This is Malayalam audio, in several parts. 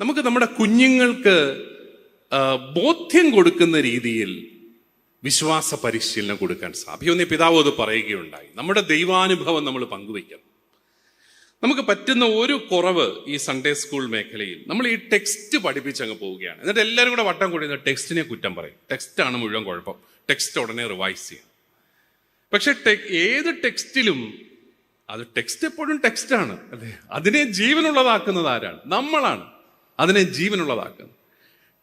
നമുക്ക് നമ്മുടെ കുഞ്ഞുങ്ങൾക്ക് ബോധ്യം കൊടുക്കുന്ന രീതിയിൽ വിശ്വാസ പരിശീലനം കൊടുക്കാൻ ഒന്ന് പിതാവ് അത് പറയുകയുണ്ടായി. നമ്മുടെ ദൈവാനുഭവം നമ്മൾ പങ്കുവയ്ക്കണം. നമുക്ക് പറ്റുന്ന ഒരു കുറവ് ഈ സൺഡേ സ്കൂൾ മേഖലയിൽ നമ്മൾ ഈ ടെക്സ്റ്റ് പഠിപ്പിച്ചങ്ങ് പോവുകയാണ്. എന്നിട്ട് എല്ലാവരും കൂടെ വട്ടം കൂടി ടെക്സ്റ്റിനെ കുറ്റം പറയും. ടെക്സ്റ്റാണ് മുഴുവൻ കുഴപ്പം. ടെക്സ്റ്റ് ഉടനെ റിവൈസ് ചെയ്യണം. പക്ഷെ ടെക് ഏത് ടെക്സ്റ്റിലും അത് ടെക്സ്റ്റ് എപ്പോഴും ടെക്സ്റ്റാണ് അല്ലേ അതിനെ ജീവനുള്ളതാക്കുന്നത് ആരാണ്? നമ്മളാണ്. അതിനെ ജീവനുള്ളതാക്കുന്നു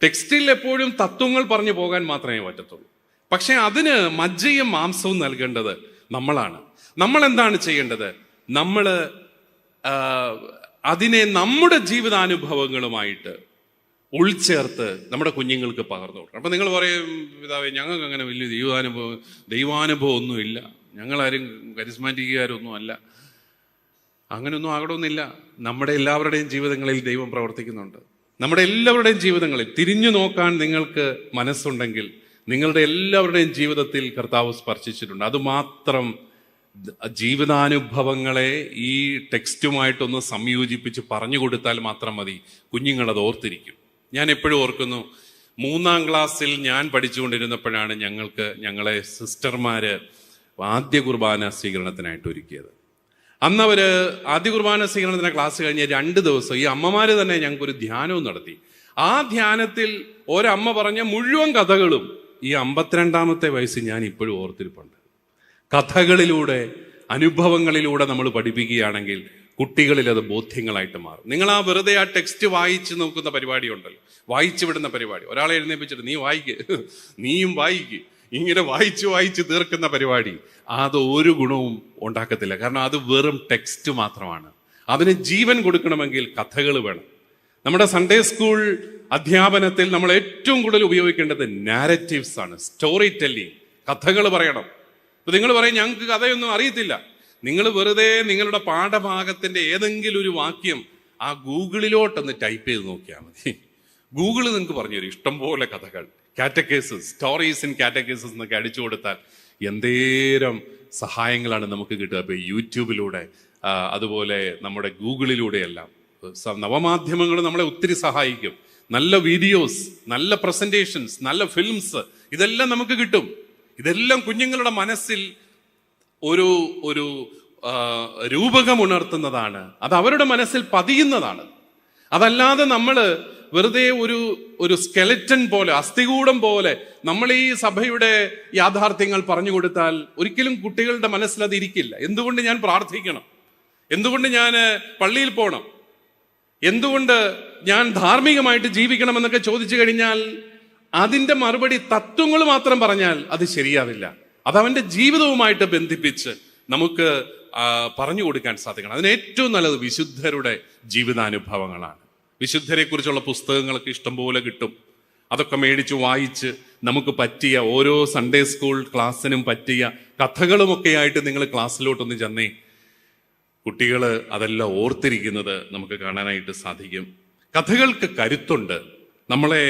ടെക്സ്റ്റിൽ എപ്പോഴും തത്വങ്ങൾ പറഞ്ഞു പോകാൻ മാത്രമേ പറ്റത്തുള്ളൂ. പക്ഷേ അതിന് മജ്ജയും മാംസവും നൽകേണ്ടത് നമ്മളാണ്. നമ്മൾ എന്താണ് ചെയ്യേണ്ടത് നമ്മൾ അതിനെ നമ്മുടെ ജീവിതാനുഭവങ്ങളുമായിട്ട് ഉൾച്ചേർത്ത് നമ്മുടെ കുഞ്ഞുങ്ങൾക്ക് പകർന്നു കൊടുക്കണം. അപ്പം നിങ്ങൾ പറയും പിതാവേ ഞങ്ങൾക്ക് അങ്ങനെ വലിയ ദൈവാനുഭവം ദൈവാനുഭവം ഒന്നുമില്ല ഞങ്ങളാരും കരിസ്മാറ്റിക്കുകാരൊന്നും അല്ല. അങ്ങനെയൊന്നും ആകണമെന്നില്ല. നമ്മുടെ എല്ലാവരുടെയും ജീവിതങ്ങളിൽ ദൈവം പ്രവർത്തിക്കുന്നുണ്ട്. നമ്മുടെ എല്ലാവരുടെയും ജീവിതങ്ങളിൽ തിരിഞ്ഞു നോക്കാൻ നിങ്ങൾക്ക് മനസ്സുണ്ടെങ്കിൽ നിങ്ങളുടെ എല്ലാവരുടെയും ജീവിതത്തിൽ കർത്താവ് സ്പർശിച്ചിട്ടുണ്ട്. അതുമാത്രം ജീവിതാനുഭവങ്ങളെ ഈ ടെക്സ്റ്റുമായിട്ടൊന്ന് സംയോജിപ്പിച്ച് പറഞ്ഞു കൊടുത്താൽ മാത്രം മതി. കുഞ്ഞുങ്ങളത് ഓർത്തിരിക്കും. ഞാൻ എപ്പോഴും ഓർക്കുന്നു മൂന്നാം ക്ലാസ്സിൽ ഞാൻ പഠിച്ചുകൊണ്ടിരുന്നപ്പോഴാണ് ഞങ്ങൾക്ക് ഞങ്ങളെ സിസ്റ്റർമാര് ആദ്യ കുർബാന സ്വീകരണത്തിനായിട്ട് ഒരുക്കിയത്. അന്ന് അവർ ആദ്യ കുർബാന സ്വീകരണത്തിന് ക്ലാസ് കഴിഞ്ഞ രണ്ട് ദിവസം ഈ അമ്മമാര് തന്നെ ഞങ്ങൾക്കൊരു ധ്യാനവും നടത്തി. ആ ധ്യാനത്തിൽ ഒരമ്മ പറഞ്ഞ മുഴുവൻ കഥകളും ഈ അമ്പത്തിരണ്ടാമത്തെ വയസ്സിൽ ഞാൻ ഇപ്പോഴും ഓർത്തിരിപ്പുണ്ട്. കഥകളിലൂടെ അനുഭവങ്ങളിലൂടെ നമ്മൾ പഠിപ്പിക്കുകയാണെങ്കിൽ കുട്ടികളിൽ അത് ബോധ്യങ്ങളായിട്ട് മാറും. നിങ്ങൾ ആ വെറുതെ ആ ടെക്സ്റ്റ് വായിച്ച് നോക്കുന്ന പരിപാടി ഉണ്ടല്ലോ വായിച്ചു വിടുന്ന പരിപാടി. ഒരാളെ എഴുന്നേപ്പിച്ചിട്ട് നീ വായിക്ക്. നീയും വായിക്ക്. ഇങ്ങനെ വായിച്ചു വായിച്ച് തീർക്കുന്ന പരിപാടി അത് ഒരു ഗുണവും ഉണ്ടാക്കത്തില്ല. കാരണം അത് വെറും ടെക്സ്റ്റ് മാത്രമാണ്. അതിന് ജീവൻ കൊടുക്കണമെങ്കിൽ കഥകൾ വേണം. നമ്മുടെ സൺഡേ സ്കൂൾ അധ്യാപനത്തിൽ നമ്മൾ ഏറ്റവും കൂടുതൽ ഉപയോഗിക്കേണ്ടത് നാരറ്റീവ്സ് ആണ്. സ്റ്റോറി ടെല്ലിംഗ് കഥകൾ പറയണം. ഇപ്പൊ നിങ്ങൾ പറയും ഞങ്ങൾക്ക് കഥയൊന്നും അറിയത്തില്ല. നിങ്ങൾ വെറുതെ നിങ്ങളുടെ പാഠഭാഗത്തിന്റെ ഏതെങ്കിലും ഒരു വാക്യം ആ ഗൂഗിളിലോട്ടൊന്ന് ടൈപ്പ് ചെയ്ത് നോക്കിയാൽ മതി. ഗൂഗിൾ നിങ്ങൾക്ക് പറഞ്ഞു തരും ഇഷ്ടംപോലെ കഥകൾ. കാറ്റക്കേസസ് സ്റ്റോറീസ് ഇൻ കാറ്റക്കേസസ് എന്നൊക്കെ അടിച്ചു കൊടുത്താൽ എന്തേരം സഹായങ്ങളാണ് നമുക്ക് കിട്ടുക. ഇപ്പൊ യൂട്യൂബിലൂടെ അതുപോലെ നമ്മുടെ ഗൂഗിളിലൂടെയെല്ലാം. നവമാധ്യമങ്ങൾ നമ്മളെ ഒത്തിരി സഹായിക്കും. നല്ല വീഡിയോസ് നല്ല പ്രസന്റേഷൻസ് നല്ല ഫിലിംസ് ഇതെല്ലാം നമുക്ക് കിട്ടും. ഇതെല്ലാം കുഞ്ഞുങ്ങളുടെ മനസ്സിൽ ഒരു ഒരു രൂപകമുണർത്തുന്നതാണ് അത് അവരുടെ മനസ്സിൽ പതിയുന്നതാണ്. അതല്ലാതെ നമ്മൾ വെറുതെ ഒരു ഒരു സ്കെലറ്റൻ പോലെ അസ്ഥികൂടം പോലെ നമ്മൾ ഈ സഭയുടെ യാഥാർത്ഥ്യങ്ങൾ പറഞ്ഞു കൊടുത്താൽ ഒരിക്കലും കുട്ടികളുടെ മനസ്സിൽ അത് ഇരിക്കില്ല. എന്തുകൊണ്ട് ഞാൻ പ്രാർത്ഥിക്കണം? എന്തുകൊണ്ട് ഞാൻ പള്ളിയിൽ പോകണം എന്തുകൊണ്ട് ഞാൻ ധാർമ്മികമായിട്ട് ജീവിക്കണം എന്നൊക്കെ ചോദിച്ചു കഴിഞ്ഞാൽ അതിന്റെ മറുപടി തത്വങ്ങൾ മാത്രം പറഞ്ഞാൽ അത് ശരിയാവില്ല. അത് അവന്റെ ജീവിതവുമായിട്ട് ബന്ധിപ്പിച്ച് നമുക്ക് പറഞ്ഞു കൊടുക്കാൻ സാധിക്കണം. അതിന് ഏറ്റവും നല്ലത് വിശുദ്ധരുടെ ജീവിതാനുഭവങ്ങളാണ്. വിശുദ്ധരെ കുറിച്ചുള്ള പുസ്തകങ്ങളൊക്കെ ഇഷ്ടംപോലെ കിട്ടും. അതൊക്കെ മേടിച്ച് വായിച്ച് നമുക്ക് പറ്റിയ ഓരോ സൺഡേ സ്കൂൾ ക്ലാസ്സിനും പറ്റിയ കഥകളുമൊക്കെ ആയിട്ട് നിങ്ങൾ ക്ലാസ്സിലോട്ടൊന്ന് ചെന്നേ. കുട്ടികൾ അതെല്ലാം ഓർത്തിരിക്കുന്നത് നമുക്ക് കാണാനായിട്ട് സാധിക്കും. കഥകൾക്ക് കരുത്തുണ്ട്. നമ്മളെ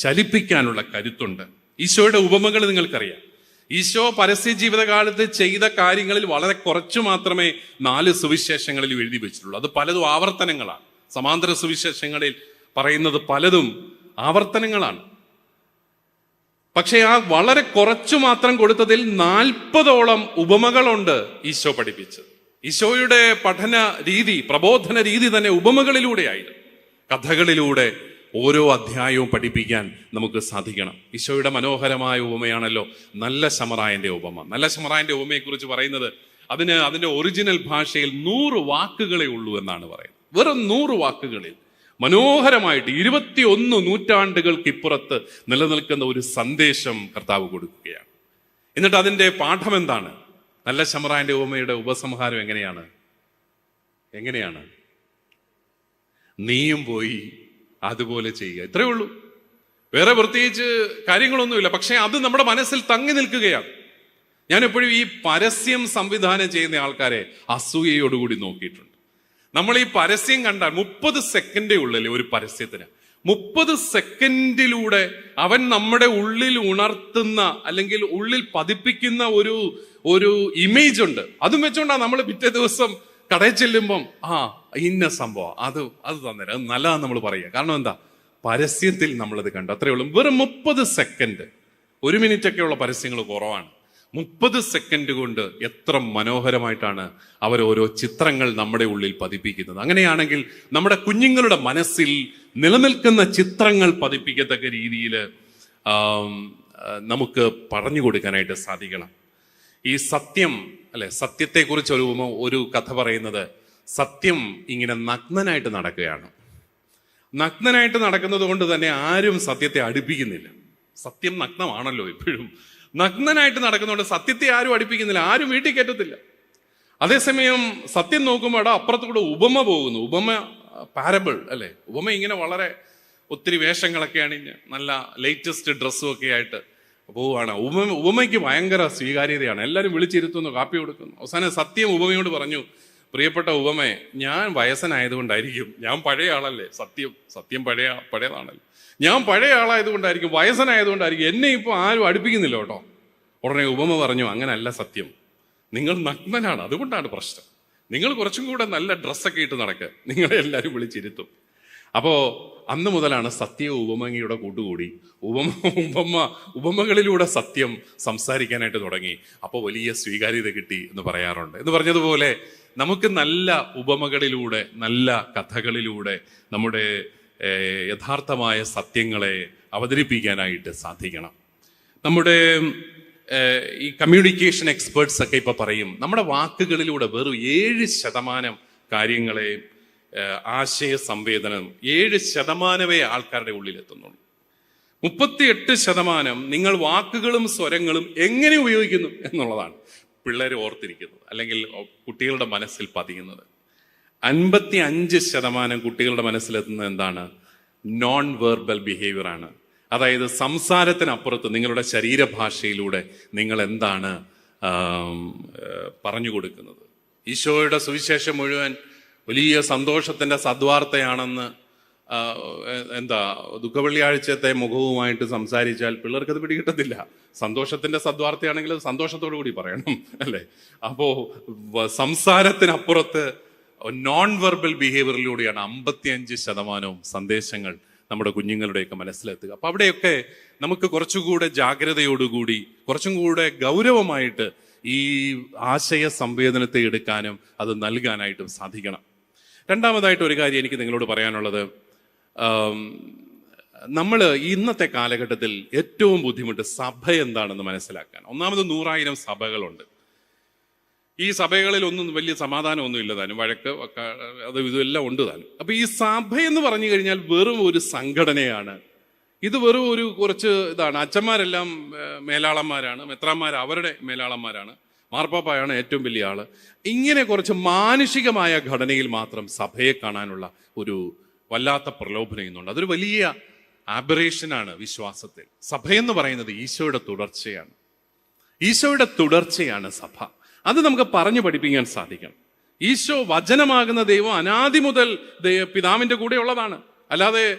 ചലിപ്പിക്കാനുള്ള കരുത്തുണ്ട്. ഈശോയുടെ ഉപമകൾ നിങ്ങൾക്കറിയാം. ഈശോ പരസ്യ ജീവിതകാലത്ത് ചെയ്ത കാര്യങ്ങളിൽ വളരെ കുറച്ചു മാത്രമേ നാല് സുവിശേഷങ്ങളിൽ എഴുതി വെച്ചിട്ടുള്ളൂ. അത് പലതും ആവർത്തനങ്ങളാണ്. സമാന്തര സുവിശേഷങ്ങളിൽ പറയുന്നത് പലതും ആവർത്തനങ്ങളാണ്. പക്ഷെ ആ വളരെ കുറച്ചു മാത്രം കൊടുത്തതിൽ നാൽപ്പതോളം ഉപമകളുണ്ട് ഈശോ പഠിപ്പിച്ചത്. ഈശോയുടെ പഠന രീതി പ്രബോധന രീതി തന്നെ ഉപമകളിലൂടെയായിരുന്നു കഥകളിലൂടെ ഓരോ അധ്യായവും പഠിപ്പിക്കാൻ നമുക്ക് സാധിക്കണം. ഈശോയുടെ മനോഹരമായ ഉപമയാണല്ലോ നല്ല ശമറായന്റെ ഉപമ. നല്ല ശമറായന്റെ ഉപമയെക്കുറിച്ച് പറയുന്നത് അതിന് അതിന്റെ ഒറിജിനൽ ഭാഷയിൽ നൂറ് വാക്കുകളെ ഉള്ളൂ എന്നാണ് പറയുന്നത്. വെറും നൂറ് വാക്കുകളിൽ മനോഹരമായിട്ട് ഇരുപത്തിയൊന്ന് നൂറ്റാണ്ടുകൾക്ക് ഇപ്പുറത്ത് നിലനിൽക്കുന്ന ഒരു സന്ദേശം കർത്താവ് കൊടുക്കുകയാണ്. എന്നിട്ട് അതിന്റെ പാഠം എന്താണ് നല്ല ശമറായന്റെ ഉപമയുടെ ഉപസംഹാരം എങ്ങനെയാണ്? എങ്ങനെയാണ്? നീയും പോയി അതുപോലെ ചെയ്യുക. ഇത്രയേ ഉള്ളൂ. വേറെ പ്രത്യേകിച്ച് കാര്യങ്ങളൊന്നുമില്ല. പക്ഷേ അത് നമ്മുടെ മനസ്സിൽ തങ്ങി നിൽക്കുകയാണ്. ഞാൻ എപ്പോഴും ഈ പരസ്യം സംവിധാനം ചെയ്യുന്ന ആൾക്കാരെ അസൂയയോടുകൂടി നോക്കിയിട്ടുണ്ട്. നമ്മൾ ഈ പരസ്യം കണ്ടാൽ മുപ്പത് സെക്കൻഡേ ഉള്ളല്ലേ ഒരു പരസ്യത്തിന്? മുപ്പത് സെക്കൻഡിലൂടെ അവൻ നമ്മുടെ ഉള്ളിൽ ഉണർത്തുന്ന അല്ലെങ്കിൽ ഉള്ളിൽ പതിപ്പിക്കുന്ന ഒരു ഒരു ഇമേജ് ഉണ്ട്. അതും വെച്ചുകൊണ്ടാണ് നമ്മൾ പിറ്റേ ദിവസം കടയിൽ ചെല്ലുമ്പം ആ ഇന്ന സംഭവം. അത് അത് തന്നേരം. അത് നല്ലതാന്ന് നമ്മൾ പറയുക. കാരണം എന്താ? പരസ്യത്തിൽ നമ്മളത് കണ്ടു. അത്രയേ ഉള്ളൂ. വെറും മുപ്പത് സെക്കൻഡ് ഒരു മിനിറ്റ് ഒക്കെയുള്ള പരസ്യങ്ങൾ കുറവാണ്. മുപ്പത് സെക്കൻഡ് കൊണ്ട് എത്ര മനോഹരമായിട്ടാണ് അവർ ഓരോ ചിത്രങ്ങൾ നമ്മുടെ ഉള്ളിൽ പതിപ്പിക്കുന്നത്. അങ്ങനെയാണെങ്കിൽ നമ്മുടെ കുഞ്ഞുങ്ങളുടെ മനസ്സിൽ നിലനിൽക്കുന്ന ചിത്രങ്ങൾ പതിപ്പിക്കത്തക്ക രീതിയിൽ നമുക്ക് പറഞ്ഞു കൊടുക്കാനായിട്ട് സാധിക്കണം. ഈ സത്യം അല്ലെ സത്യത്തെക്കുറിച്ച് ഒരു ഒരു കഥ പറയുന്നത് സത്യം ഇങ്ങനെ നഗ്നനായിട്ട് നടക്കുകയാണ്. നഗ്നനായിട്ട് നടക്കുന്നത് കൊണ്ട് തന്നെ ആരും സത്യത്തെ അടുപ്പിക്കുന്നില്ല. സത്യം നഗ്നമാണല്ലോ എപ്പോഴും നഗ്നനായിട്ട് നടക്കുന്നതുകൊണ്ട് സത്യത്തെ ആരും അടുപ്പിക്കുന്നില്ല. ആരും വീട്ടിൽ കയറ്റത്തില്ല. അതേസമയം സത്യം നോക്കുമ്പോൾ അവിടെ അപ്പുറത്തുകൂടെ ഉപമ പോകുന്നു. ഉപമ പാരബിൾ അല്ലേ? ഉപമ ഇങ്ങനെ വളരെ ഒത്തിരി വേഷങ്ങളൊക്കെ അണിഞ്ഞ് നല്ല ലേറ്റസ്റ്റ് ഡ്രസ്സും ഒക്കെ ആയിട്ട് പോവുകയാണ്. ഉപമ ഉപമയ്ക്ക് ഭയങ്കര സ്വീകാര്യതയാണ്. എല്ലാവരും വിളിച്ചിരുത്തുന്നു കാപ്പി കൊടുക്കുന്നു. അവസാനം സത്യം ഉപമയോട് പറഞ്ഞു പ്രിയപ്പെട്ട ഉപമേ ഞാൻ വയസ്സനായതുകൊണ്ടായിരിക്കും. ഞാൻ പഴയ ആളല്ലേ? സത്യം സത്യം പഴയ പഴയതാണല്ലോ. ഞാൻ പഴയ ആളായതുകൊണ്ടായിരിക്കും വയസ്സനായതുകൊണ്ടായിരിക്കും. എന്നെ ഇപ്പോൾ ആരും അടുപ്പിക്കുന്നില്ല കേട്ടോ. ഉടനെ ഉപമ പറഞ്ഞു അങ്ങനല്ല സത്യം. നിങ്ങൾ നഗ്നനാണ്. അതുകൊണ്ടാണ് പ്രശ്നം. നിങ്ങൾ കുറച്ചും കൂടെ നല്ല ഡ്രസ്സൊക്കെ ഇട്ട് നടക്കുക നിങ്ങളെ എല്ലാവരും വിളിച്ചിരുത്തും. അപ്പോ അന്ന് മുതലാണ് സത്യ ഉപമയുടെ കൂട്ടുകൂടി. ഉപമ ഉപമ ഉപമകളിലൂടെ സത്യം സംസാരിക്കാനായിട്ട് തുടങ്ങി. അപ്പോൾ വലിയ സ്വീകാര്യത കിട്ടി എന്ന് പറയാറുണ്ട്. എന്ന് പറഞ്ഞതുപോലെ നമുക്ക് നല്ല ഉപമകളിലൂടെ നല്ല കഥകളിലൂടെ നമ്മുടെ യഥാർത്ഥമായ സത്യങ്ങളെ അവതരിപ്പിക്കാനായിട്ട് സാധിക്കണം. നമ്മുടെ ഈ കമ്മ്യൂണിക്കേഷൻ എക്സ്പേർട്സ് ഒക്കെ ഇപ്പൊ പറയും നമ്മുടെ വാക്കുകളിലൂടെ വെറും ഏഴ് ശതമാനം കാര്യങ്ങളെ ആശയ സംവേദനം ഏഴ് ശതമാനമേ ആൾക്കാരുടെ ഉള്ളിലെത്തുന്നുള്ളൂ. മുപ്പത്തി മുപ്പത്തിയെട്ട് ശതമാനം നിങ്ങൾ വാക്കുകളും സ്വരങ്ങളും എങ്ങനെ ഉപയോഗിക്കുന്നു? എന്നുള്ളതാണ്. പിള്ളേർ ഓർത്തിരിക്കുന്നത് അല്ലെങ്കിൽ കുട്ടികളുടെ മനസ്സിൽ പതിയുന്നത്. അൻപത്തി അഞ്ച് ശതമാനം കുട്ടികളുടെ മനസ്സിലെത്തുന്നത് എന്താണ്? നോൺ വെർബൽ ബിഹേവിയർ ആണ്. അതായത് സംസാരത്തിനപ്പുറത്ത് നിങ്ങളുടെ ശരീരഭാഷയിലൂടെ നിങ്ങൾ എന്താണ് പറഞ്ഞു കൊടുക്കുന്നത്. ഈശോയുടെ സുവിശേഷം മുഴുവൻ വലിയ സന്തോഷത്തിന്റെ സദ്വാർത്തയാണെന്ന് എന്താ ദുഃഖവെള്ളിയാഴ്ചത്തെ മുഖവുമായിട്ട് സംസാരിച്ചാൽ പിള്ളേർക്കത് പിടികിട്ടത്തില്ല. സന്തോഷത്തിന്റെ സദ്വാർത്തയാണെങ്കിൽ അത് സന്തോഷത്തോടു കൂടി പറയണം അല്ലേ? അപ്പോൾ സംസാരത്തിനപ്പുറത്ത് നോൺ വെർബൽ ബിഹേവിയറിലൂടെയാണ് അമ്പത്തിയഞ്ച് ശതമാനവും സന്ദേശങ്ങൾ നമ്മുടെ കുഞ്ഞുങ്ങളുടെയൊക്കെ മനസ്സിലെത്തുക. അപ്പൊ അവിടെയൊക്കെ നമുക്ക് കുറച്ചുകൂടെ ജാഗ്രതയോടുകൂടി കുറച്ചും കൂടെ ഗൗരവമായിട്ട് ഈ ആശയ സംവേദനത്തെ എടുക്കാനും അത് നൽകാനായിട്ടും സാധിക്കണം. രണ്ടാമതായിട്ട് ഒരു കാര്യം എനിക്ക് നിങ്ങളോട് പറയാനുള്ളത്. നമ്മൾ ഇന്നത്തെ കാലഘട്ടത്തിൽ ഏറ്റവും ബുദ്ധിമുട്ട് സഭ എന്താണെന്ന് മനസ്സിലാക്കാൻ. ഒന്നാമത് നൂറായിരം സഭകളുണ്ട്. ഈ സഭകളിൽ ഒന്നും വലിയ സമാധാനമൊന്നും ഇല്ല താനും. വഴക്ക് അത് ഇതെല്ലാം ഉണ്ട് താനും. അപ്പൊ ഈ സഭ എന്ന് പറഞ്ഞു കഴിഞ്ഞാൽ വെറും ഒരു സംഘടനയാണ്. ഇത് വെറും ഒരു കുറച്ച് ഇതാണ്. അച്ഛന്മാരെല്ലാം മേലാളന്മാരാണ്. മെത്രാന്മാർ അവരുടെ മേലാളന്മാരാണ്. മാർപ്പാപ്പായാണ് ഏറ്റവും വലിയ ആൾ. ഇങ്ങനെ കുറച്ച് മാനുഷികമായ ഘടനയിൽ മാത്രം സഭയെ കാണാനുള്ള ഒരു വല്ലാത്ത പ്രലോഭനം ചെയ്യുന്നുണ്ട്. അതൊരു വലിയ ആബറേഷനാണ് വിശ്വാസത്തിൽ. സഭയെന്ന് പറയുന്നത് ഈശോയുടെ തുടർച്ചയാണ്. ഈശോയുടെ തുടർച്ചയാണ് സഭ. അത് നമുക്ക് പറഞ്ഞു പഠിപ്പിക്കാൻ സാധിക്കണം ഈശോ വചനമാകുന്ന ദൈവം അനാദി മുതൽ പിതാവിന്റെ കൂടെ ഉള്ളതാണ് അല്ലാതെ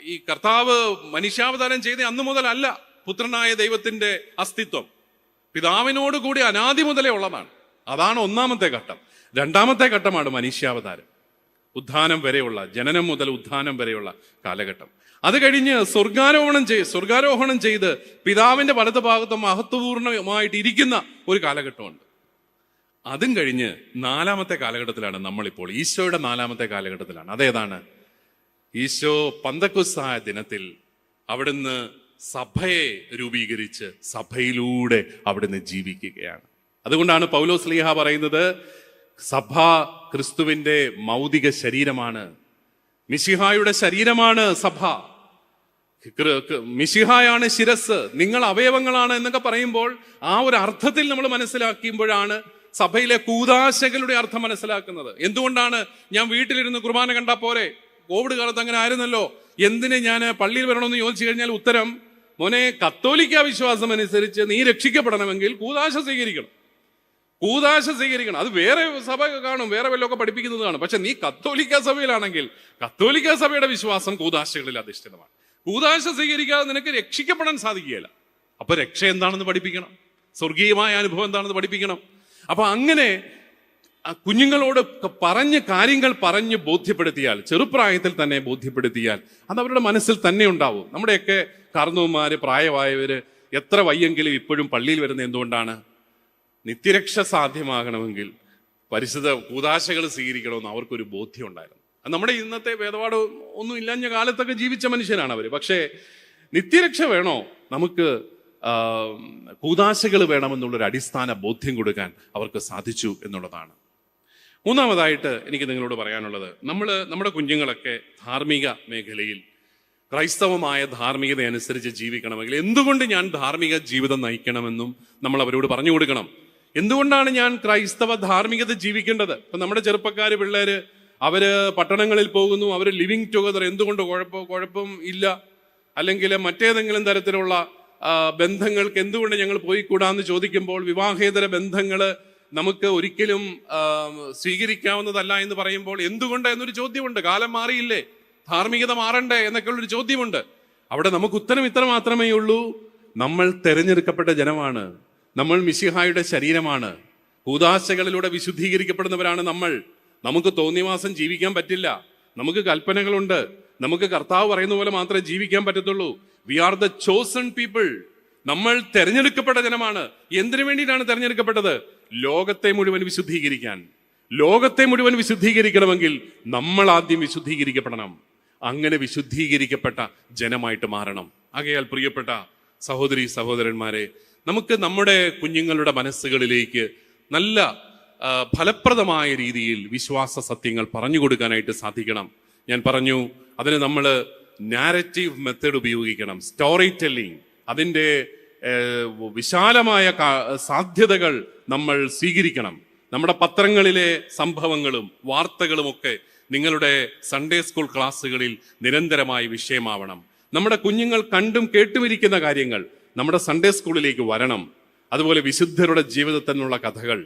ഈ കർത്താവ് മനുഷ്യാവതാരം ചെയ്ത അന്നു മുതലല്ല പുത്രനായ ദൈവത്തിന്റെ അസ്തിത്വം. പിതാവിനോട് കൂടി അനാദി മുതലേ ഉള്ളതാണ്. അതാണ് ഒന്നാമത്തെ ഘട്ടം. രണ്ടാമത്തെ ഘട്ടമാണ് മനുഷ്യാവതാരം. ഉത്ഥാനം വരെയുള്ള ജനനം മുതൽ ഉദ്ധാനം വരെയുള്ള കാലഘട്ടം. അത് കഴിഞ്ഞ് സ്വർഗാരോഹണം ചെയ്ത് സ്വർഗാരോഹണം ചെയ്ത് പിതാവിന്റെ വലത് ഭാഗത്ത് മഹത്വപൂർണമായിട്ട് ഇരിക്കുന്ന ഒരു കാലഘട്ടമുണ്ട്. അതും കഴിഞ്ഞ് നാലാമത്തെ കാലഘട്ടത്തിലാണ് നമ്മളിപ്പോൾ ഈശോയുടെ നാലാമത്തെ കാലഘട്ടത്തിലാണ്. അതേതാണ്? ഈശോ പന്തക്കുസ്തായ ദിനത്തിൽ അവിടുന്ന് സഭയെ രൂപീകരിച്ച് സഭയിലൂടെ അവിടുന്ന് ജീവിക്കുകയാണ്. അതുകൊണ്ടാണ് പൗലോസ് ലീഹ പറയുന്നത് സഭ ക്രിസ്തുവിന്റെ മൗതിക ശരീരമാണ്. മിശിഹായുടെ ശരീരമാണ് സഭ. മിശിഹായാണ് ശിരസ്. നിങ്ങൾ അവയവങ്ങളാണ് എന്നൊക്കെ പറയുമ്പോൾ ആ ഒരു അർത്ഥത്തിൽ നമ്മൾ മനസ്സിലാക്കുമ്പോഴാണ് സഭയിലെ കൂതാശകളുടെ അർത്ഥം മനസ്സിലാക്കുന്നത്. എന്തുകൊണ്ടാണ് ഞാൻ വീട്ടിലിരുന്ന് കുർബാന കണ്ട പോലെ? കോവിഡ് കാലത്ത് അങ്ങനെ ആയിരുന്നല്ലോ. എന്തിന് ഞാൻ പള്ളിയിൽ വരണമെന്ന് ചോദിച്ചു കഴിഞ്ഞാൽ ഉത്തരം മോനെ കത്തോലിക്ക വിശ്വാസം അനുസരിച്ച് നീ രക്ഷിക്കപ്പെടണമെങ്കിൽ കൂതാശ സ്വീകരിക്കണം. കൂതാശ സ്വീകരിക്കണം. അത് വേറെ സഭ കാണും വേറെ വല്ലതൊക്കെ പഠിപ്പിക്കുന്നത് കാണും. പക്ഷെ നീ കത്തോലിക്ക സഭയിലാണെങ്കിൽ കത്തോലിക്ക സഭയുടെ വിശ്വാസം കൂതാശകളിൽ അധിഷ്ഠിതമാണ്. കൂതാശ സ്വീകരിക്കാതെ നിനക്ക് രക്ഷിക്കപ്പെടാൻ സാധിക്കുകയില്ല. അപ്പൊ രക്ഷ എന്താണെന്ന് പഠിപ്പിക്കണം. സ്വർഗീയമായ അനുഭവം എന്താണെന്ന് പഠിപ്പിക്കണം. അപ്പൊ അങ്ങനെ കുഞ്ഞുങ്ങളോട് പറഞ്ഞ് കാര്യങ്ങൾ പറഞ്ഞ് ബോധ്യപ്പെടുത്തിയാൽ ചെറുപ്രായത്തിൽ തന്നെ ബോധ്യപ്പെടുത്തിയാൽ അത് അവരുടെ മനസ്സിൽ തന്നെ ഉണ്ടാവും. നമ്മുടെയൊക്കെ കാർന്നവന്മാര് പ്രായമായവര് എത്ര വയ്യെങ്കിലും ഇപ്പോഴും പള്ളിയിൽ വരുന്ന എന്തുകൊണ്ടാണ്? നിത്യരക്ഷ സാധ്യമാകണമെങ്കിൽ പരിശുദ്ധ കൂതാശകൾ സ്വീകരിക്കണമെന്ന് അവർക്കൊരു ബോധ്യം ഉണ്ടായിരുന്നു നമ്മുടെ ഇന്നത്തെ വേദപാഠം ഒന്നും ഇല്ലാഞ്ഞ കാലത്തൊക്കെ ജീവിച്ച മനുഷ്യനാണ് അവർ പക്ഷേ നിത്യരക്ഷ വേണോ? നമുക്ക് കൂതാശകൾ വേണമെന്നുള്ളൊരു അടിസ്ഥാന ബോധ്യം കൊടുക്കാൻ അവർക്ക് സാധിച്ചു എന്നുള്ളതാണ്. മൂന്നാമതായിട്ട് എനിക്ക് നിങ്ങളോട് പറയാനുള്ളത്. നമ്മൾ നമ്മുടെ കുഞ്ഞുങ്ങളൊക്കെ ധാർമ്മിക മേഖലയിൽ ക്രൈസ്തവമായ ധാർമ്മികത അനുസരിച്ച് ജീവിക്കണമെങ്കിൽ എന്തുകൊണ്ട് ഞാൻ ധാർമ്മിക ജീവിതം നയിക്കണമെന്നും നമ്മൾ അവരോട് പറഞ്ഞു കൊടുക്കണം. എന്തുകൊണ്ടാണ് ഞാൻ ക്രൈസ്തവ ധാർമ്മികത ജീവിക്കേണ്ടത്? ഇപ്പൊ നമ്മുടെ ചെറുപ്പക്കാർ പിള്ളേര് അവർ പട്ടണങ്ങളിൽ പോകുന്നു അവർ ലിവിങ് ടുഗദർ എന്തുകൊണ്ട് കുഴപ്പം കുഴപ്പം ഇല്ല? അല്ലെങ്കിൽ മറ്റേതെങ്കിലും തരത്തിലുള്ള ബന്ധങ്ങൾക്ക് എന്തുകൊണ്ട് ഞങ്ങൾ പോയി കൂടാന്ന് ചോദിക്കുമ്പോൾ വിവാഹേതര ബന്ധങ്ങൾ നമുക്ക് ഒരിക്കലും സ്വീകരിക്കാവുന്നതല്ല എന്ന് പറയുമ്പോൾ എന്തുകൊണ്ട് എന്നൊരു ചോദ്യമുണ്ട്. കാലം മാറിയില്ലേ? ധാർമ്മികത മാറണ്ടേ എന്നൊക്കെ ഉള്ളൊരു ചോദ്യമുണ്ട്. അവിടെ നമുക്ക് ഉത്തരം ഇത്ര മാത്രമേ ഉള്ളൂ നമ്മൾ തെരഞ്ഞെടുക്കപ്പെട്ട ജനമാണ്. നമ്മൾ മിശിഹായുടെ ശരീരമാണ്. ഭൂതാശകളിലൂടെ വിശുദ്ധീകരിക്കപ്പെടുന്നവരാണ് നമ്മൾ. നമുക്ക് തോന്നിവാസം ജീവിക്കാൻ പറ്റില്ല. നമുക്ക് കൽപ്പനകളുണ്ട്. നമുക്ക് കർത്താവ് പറയുന്ന പോലെ മാത്രമേ ജീവിക്കാൻ പറ്റത്തുള്ളൂ. We are the chosen people നമ്മൾ തെരഞ്ഞെടുക്കപ്പെട്ട ജനമാണ്. എന്തിനു വേണ്ടിയിട്ടാണ് തെരഞ്ഞെടുക്കപ്പെട്ടത്? ലോകത്തെ മുഴുവൻ വിശുദ്ധീകരിക്കാൻ. ലോകത്തെ മുഴുവൻ വിശുദ്ധീകരിക്കണമെങ്കിൽ നമ്മൾ ആദ്യം വിശുദ്ധീകരിക്കപ്പെടണം. അങ്ങനെ വിശുദ്ധീകരിക്കപ്പെട്ട ജനമായിട്ട് മാറണം. ആകയാൽ പ്രിയപ്പെട്ട സഹോദരി സഹോദരന്മാരെ നമുക്ക് നമ്മുടെ കുഞ്ഞുങ്ങളുടെ മനസ്സുകളിലേക്ക് നല്ല ഫലപ്രദമായ രീതിയിൽ വിശ്വാസ സത്യങ്ങൾ പറഞ്ഞു കൊടുക്കാനായിട്ട് സാധിക്കണം. ഞാൻ പറഞ്ഞു അതിന് നമ്മൾ നാരറ്റീവ് മെത്തേഡ് ഉപയോഗിക്കണം. സ്റ്റോറി ടെല്ലിംഗ് അതിന്റെ വിശാലമായ സാധ്യതകൾ നമ്മൾ സ്വീകരിക്കണം. നമ്മുടെ പത്രങ്ങളിലെ സംഭവങ്ങളും വാർത്തകളും ഒക്കെ നിങ്ങളുടെ സൺഡേ സ്കൂൾ ക്ലാസ്സുകളിൽ നിരന്തരമായി വിഷയമാവണം. നമ്മുടെ കുഞ്ഞുങ്ങൾ കണ്ടും കേട്ടുമിരിക്കുന്ന കാര്യങ്ങൾ നമ്മുടെ സൺഡേ സ്കൂളിലേക്ക് വരണം. അതുപോലെ വിശുദ്ധരുടെ ജീവിതത്തിൽ നിന്നുള്ള കഥകൾ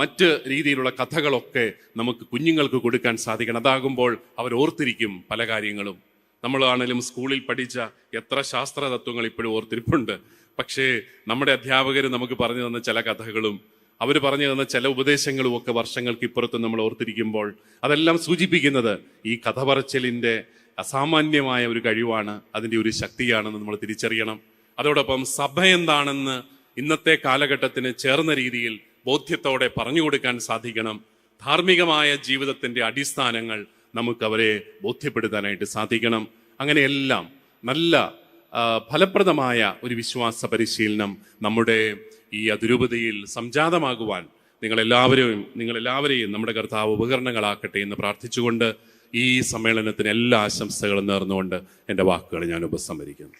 മറ്റ് രീതിയിലുള്ള കഥകളൊക്കെ നമുക്ക് കുഞ്ഞുങ്ങൾക്ക് കൊടുക്കാൻ സാധിക്കണം. അതാകുമ്പോൾ അവർ ഓർത്തിരിക്കും പല കാര്യങ്ങളും. നമ്മളാണെങ്കിലും സ്കൂളിൽ പഠിച്ച എത്ര ശാസ്ത്ര തത്വങ്ങൾ ഇപ്പോഴും ഓർത്തിരിപ്പുണ്ട്. പക്ഷേ നമ്മുടെ അധ്യാപകർ നമുക്ക് പറഞ്ഞു തന്ന ചില കഥകളും അവർ പറഞ്ഞു തന്ന ചില ഉപദേശങ്ങളും ഒക്കെ വർഷങ്ങൾക്ക് ഇപ്പുറത്ത് നമ്മൾ ഓർത്തിരിക്കുമ്പോൾ അതെല്ലാം സൂചിപ്പിക്കുന്നത് ഈ കഥ പറച്ചിലിന്റെ അസാമാന്യമായ ഒരു കഴിവാണ് അതിന്റെ ഒരു ശക്തിയാണെന്ന് നമ്മൾ തിരിച്ചറിയണം. അതോടൊപ്പം സഭ എന്താണെന്ന് ഇന്നത്തെ കാലഘട്ടത്തിന് ചേർന്ന രീതിയിൽ ബോധ്യത്തോടെ പറഞ്ഞു കൊടുക്കാൻ സാധിക്കണം. ധാർമ്മികമായ ജീവിതത്തിന്റെ അടിസ്ഥാനങ്ങൾ നമുക്ക് അവരെ ബോധ്യപ്പെടുത്താനായിട്ട് സാധിക്കണം. അങ്ങനെയെല്ലാം നല്ല ഫലപ്രദമായ ഒരു വിശ്വാസ പരിശീലനം നമ്മുടെ ഈ അതിരൂപതയിൽ സംജാതമാകുവാൻ നിങ്ങളെല്ലാവരെയും നിങ്ങളെല്ലാവരെയും നമ്മുടെ കർത്താവ് ഉപകരണങ്ങളാക്കട്ടെ എന്ന് പ്രാർത്ഥിച്ചുകൊണ്ട് ഈ സമ്മേളനത്തിന് എല്ലാ ആശംസകളും നേർന്നുകൊണ്ട് എന്റെ വാക്കുകൾ ഞാൻ ഉപസംഹരിക്കുന്നു.